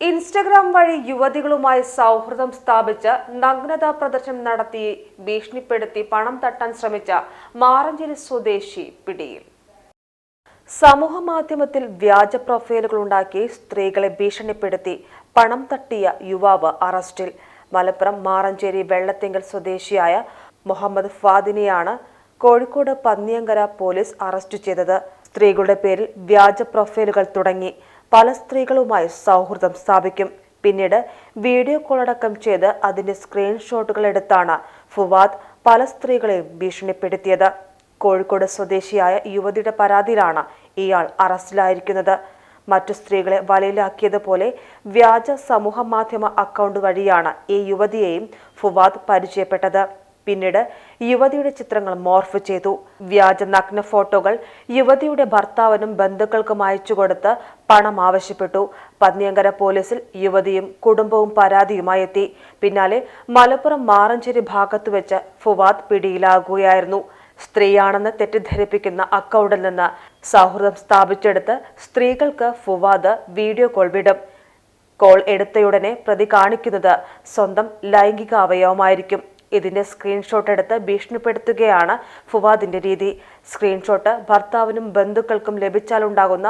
Instagram വഴി യുവതികളുമായി സൗഹൃദം സ്ഥാപിച്ച് നഗ്നതാ പ്രദർശനം നടത്തി ഭീഷണിപ്പെടുത്തി പണം തട്ടാൻ ശ്രമിച്ച മാറഞ്ചേരി സ്വദേശി പിടിയിൽ. സമൂഹ മാധ്യമത്തിൽ വ്യാജ പ്രൊഫൈലുകൾ ഉണ്ടാക്കി സ്ത്രീകളെ ഭീഷണിപ്പെടുത്തി പണം തട്ടിയ യുവാവ് അറസ്റ്റിൽ. മലപ്പുറം മാറഞ്ചേരി വെള്ളത്തിങ്കൽ സ്വദേശിയായ മുഹമ്മദ് ഫാദിനെയാണ് കോഴിക്കോട് പന്നിയങ്കര പോലീസ് അറസ്റ്റ് ചെയ്തത്. സ്ത്രീകളുടെ പേരിൽ വ്യാജ പ്രൊഫൈലുകൾ തുടങ്ങി. പല സ്ത്രീകളുമായി സൗഹൃദം സ്ഥാപിക്കും. പിന്നീട് വീഡിയോ കോളടക്കം ചെയ്ത് അതിന്റെ സ്ക്രീൻഷോട്ടുകൾ എടുത്താണ് ഫുവാദ് പല സ്ത്രീകളെയും ഭീഷണിപ്പെടുത്തിയത്. കോഴിക്കോട് സ്വദേശിയായ യുവതിയുടെ പരാതിയിലാണ് ഇയാൾ അറസ്റ്റിലായിരിക്കുന്നത്. മറ്റു സ്ത്രീകളെ വലയിലാക്കിയതുപോലെ വ്യാജ സമൂഹ മാധ്യമ അക്കൗണ്ട് വഴിയാണ് ഈ യുവതിയെയും ഫുവാദ് പരിചയപ്പെട്ടത്. പിന്നീട് യുവതിയുടെ ചിത്രങ്ങൾ മോർഫ് ചെയ്തു. വ്യാജ നഗ്ന ഫോട്ടോകൾ യുവതിയുടെ ഭർത്താവിനും ബന്ധുക്കൾക്കും അയച്ചു കൊടുത്ത് പണം ആവശ്യപ്പെട്ടു. പന്നിയങ്കര പോലീസിൽ യുവതിയും കുടുംബവും പരാതിയുമായി എത്തി. പിന്നാലെ മലപ്പുറം മാറഞ്ചേരി ഭാഗത്ത് വെച്ച് ഫുവാദ് പിടിയിലാകുകയായിരുന്നു. സ്ത്രീയാണെന്ന് തെറ്റിദ്ധരിപ്പിക്കുന്ന അക്കൗണ്ടിൽ നിന്ന് സൗഹൃദം സ്ഥാപിച്ചെടുത്ത് സ്ത്രീകൾക്ക് ഫുവാദ് വീഡിയോ കോൾ വിടും. കോൾ എടുത്തയുടനെ പ്രതി കാണിക്കുന്നത് സ്വന്തം ലൈംഗിക അവയവമായിരിക്കും ഇതിന്റെ സ്ക്രീൻഷോട്ട് എടുത്ത് ഭീഷണിപ്പെടുത്തുകയാണ് ഫുവാദിന്റെ രീതി. സ്ക്രീൻഷോട്ട് ഭർത്താവിനും ബന്ധുക്കൾക്കും ലഭിച്ചാലുണ്ടാകുന്ന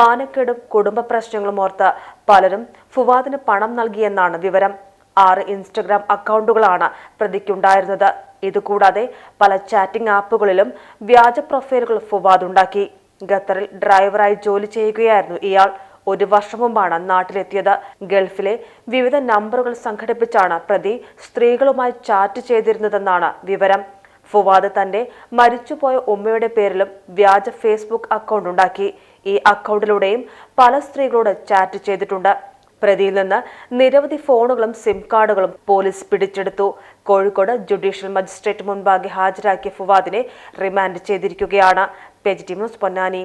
മാനക്കേടും കുടുംബ പ്രശ്നങ്ങളും ഓർത്ത് പലരും ഫുവാദിന് പണം നൽകിയെന്നാണ് വിവരം. ആറ് ഇൻസ്റ്റഗ്രാം അക്കൗണ്ടുകളാണ് പ്രതിക്കുണ്ടായിരുന്നത്. ഇതുകൂടാതെ പല ചാറ്റിംഗ് ആപ്പുകളിലും വ്യാജ പ്രൊഫൈലുകൾ ഫുവാദ് ഉണ്ടാക്കി. ഖത്തറിൽ ഡ്രൈവറായി ജോലി ചെയ്യുകയായിരുന്നു ഇയാൾ. ഒരു വർഷം മുമ്പാണ് നാട്ടിലെത്തിയത്. ഗൾഫിലെ വിവിധ നമ്പറുകൾ സംഘടിപ്പിച്ചാണ് പ്രതി സ്ത്രീകളുമായി ചാറ്റ് ചെയ്തിരുന്നതെന്നാണ് വിവരം. ഫുവാദ് തന്റെ മരിച്ചുപോയ ഉമ്മയുടെ പേരിലും വ്യാജ ഫേസ്ബുക്ക് അക്കൗണ്ട് ഉണ്ടാക്കി. ഈ അക്കൗണ്ടിലൂടെയും പല സ്ത്രീകളോട് ചാറ്റ് ചെയ്തിട്ടുണ്ട്. പ്രതിയിൽ നിന്ന് നിരവധി ഫോണുകളും സിം കാർഡുകളും പോലീസ് പിടിച്ചെടുത്തു. കോഴിക്കോട് ജുഡീഷ്യൽ മജിസ്ട്രേറ്റ് മുൻപാകെ ഹാജരാക്കിയ ഫുവാദിനെ റിമാൻഡ് ചെയ്തിരിക്കുകയാണ്. പെജിറ്റി ന്യൂസ് പൊന്നാനി.